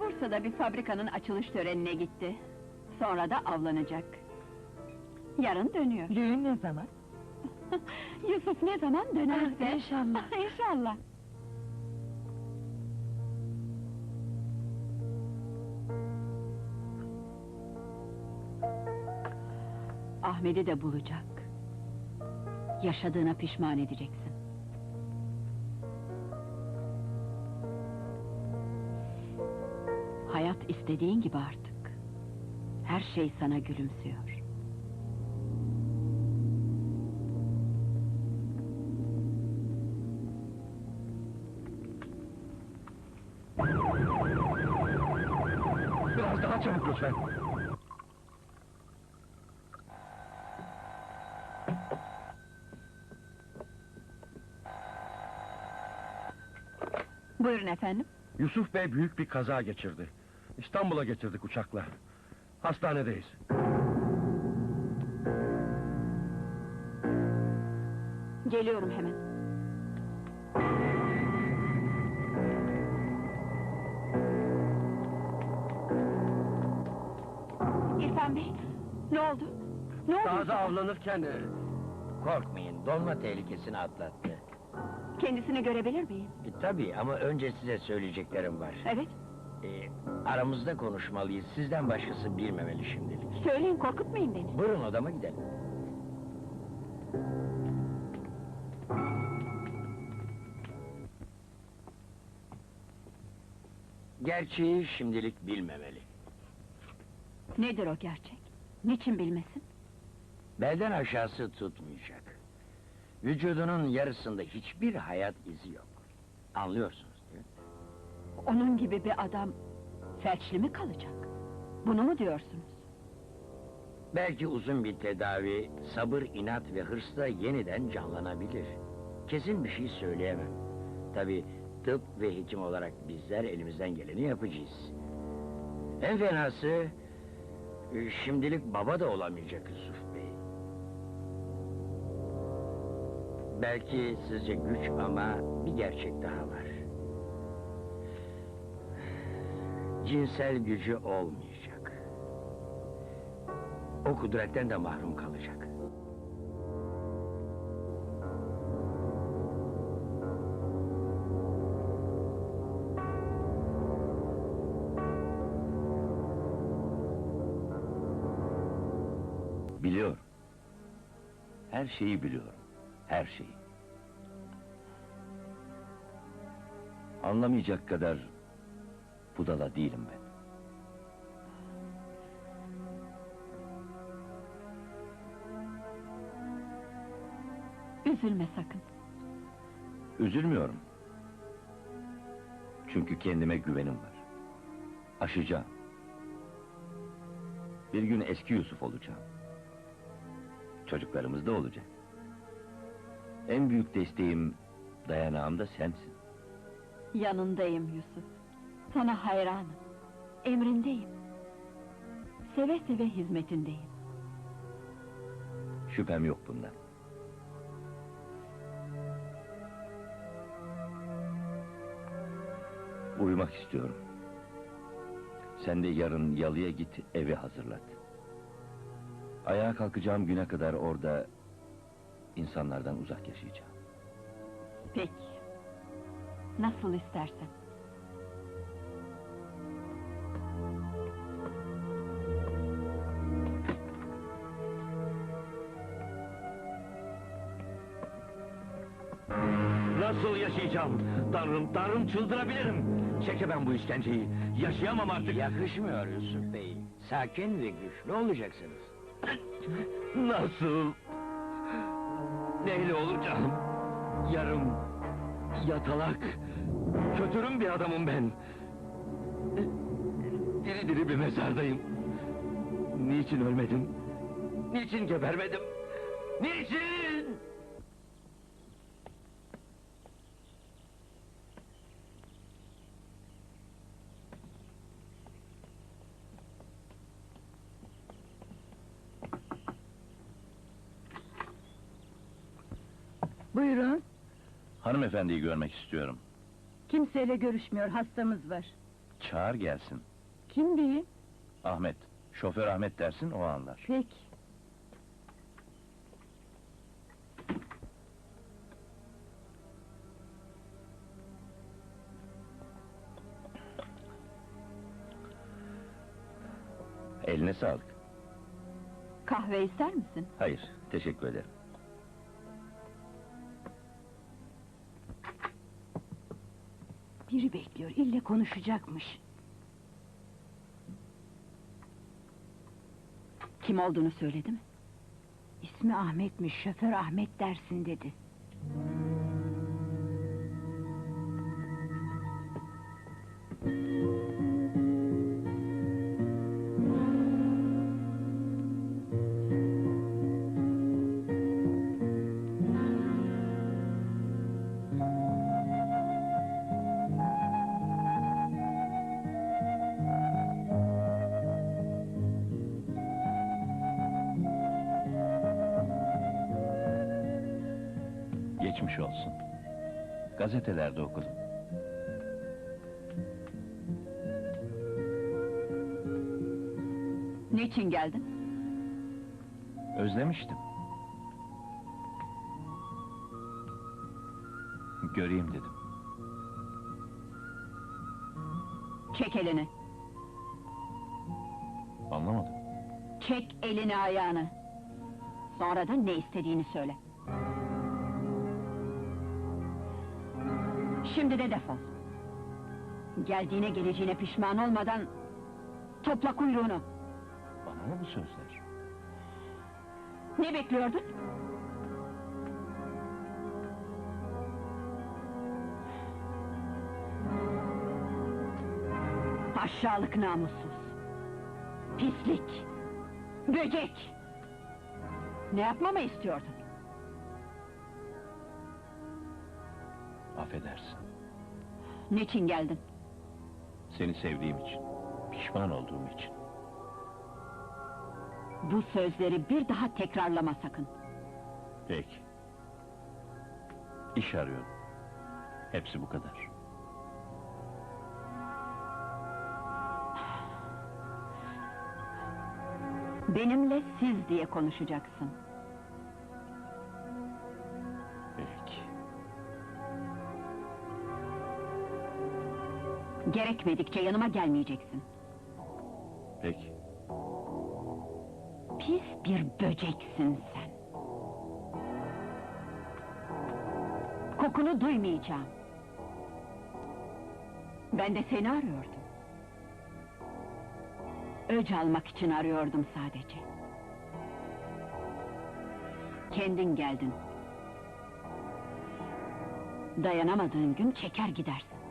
Bursa'da bir fabrikanın açılış törenine gitti. Sonra da avlanacak. Yarın dönüyor. Düğün ne zaman? Yusuf ne zaman dönerse... Ah, inşallah. inşallah. Ahmet'i de bulacak. Yaşadığına pişman edeceksin. İstediğin gibi artık. Her şey sana gülümsüyor. Biraz daha çabuk lütfen. Buyurun efendim. Yusuf Bey büyük bir kaza geçirdi. İstanbul'a getirdik uçakla. Hastanedeyiz. Geliyorum hemen. İrfan Bey, ne oldu? Ne oldu? Dağda avlanırken... e, Korkmayın, donma tehlikesini atlattı. Kendisini görebilir miyim? E, tabii ama önce size söyleyeceklerim var. Evet, E, aramızda konuşmalıyız, sizden başkası bilmemeli şimdilik. söyleyin korkutmayın beni. Buyurun odama gidelim. Gerçeği şimdilik bilmemeli. Nedir o gerçek? Niçin bilmesin? Belden aşağısı tutmayacak. Vücudunun yarısında hiçbir hayat izi yok. Mi? Onun gibi bir adam felçli mi kalacak? Bunu mu diyorsunuz? Belki uzun bir tedavi, sabır, inat ve hırsla yeniden canlanabilir. Kesin bir şey söyleyemem. Tabii tıp ve hekim olarak bizler elimizden geleni yapacağız. En fenası, e, şimdilik baba da olamayacak Yusuf Bey. Belki sizce güç ama bir gerçek daha var. Cinsel gücü olmayacak. O kudretten de mahrum kalacak. Biliyorum. Her şeyi biliyorum. Her şeyi. Anlamayacak kadar budala değilim ben. Üzülme sakın. Üzülmüyorum. Çünkü kendime güvenim var. Aşacağım. Bir gün eski Yusuf olacağım. Çocuklarımız da olacak. En büyük desteğim, dayanağım da sensin. Yanındayım Yusuf. Sana hayranım. Emrindeyim. Seve seve hizmetindeyim. Şüphem yok bundan. Uyumak istiyorum. Sen de yarın yalıya git, evi hazırlat. Ayağa kalkacağım güne kadar orada insanlardan uzak yaşayacağım. Peki. Nasıl istersen. Nasıl yaşayacağım? Tanrım, Tanrım çıldırabilirim. Çekemem bu işkenceyi. Yaşayamam artık. Yakışmıyor Yusuf Bey. Sakin ve güçlü olacaksınız. Nasıl? Neyle olacağım? Yarım, yatalak, kötürüm bir adamım ben. Diri diri bir mezardayım. Niçin ölmedim? Niçin gebermedim? Niçin? Buyurun. Hanımefendiyi görmek istiyorum. Kimseyle görüşmüyor, hastamız var. Çağır gelsin. Kim diyeyim? Ahmet. Şoför Ahmet dersin o anlar. Peki. Eline sağlık. Kahve ister misin? Hayır, teşekkür ederim. Biri bekliyor, ille konuşacakmış. Kim olduğunu söyledi mi? İsmi Ahmet'miş, şoför Ahmet dersin dedi. Geçmiş olsun. Gazetelerde okudum. Niçin geldin? Özlemiştim. Göreyim dedim. Çek elini. Anlamadım. Çek elini ayağını. Sonra da ne istediğini söyle. Şimdi de defol. Geldiğine geleceğine pişman olmadan... ...topla kuyruğunu. Bana mı bu sözler? Ne bekliyordun? Aşağılık namussuz. Pislik. Böcek. Ne yapmamı istiyordun? Niçin geldin? Seni sevdiğim için. Pişman olduğum için. Bu sözleri bir daha tekrarlama sakın. Peki. İş arıyorum. Hepsi bu kadar. Benimle siz diye konuşacaksın. Gerekmedikçe yanıma gelmeyeceksin. Peki. Pis bir böceksin sen. Kokunu duymayacağım. Ben de seni arıyordum. Öc almak için arıyordum sadece. Kendin geldin. Dayanamadığın gün çeker gidersin.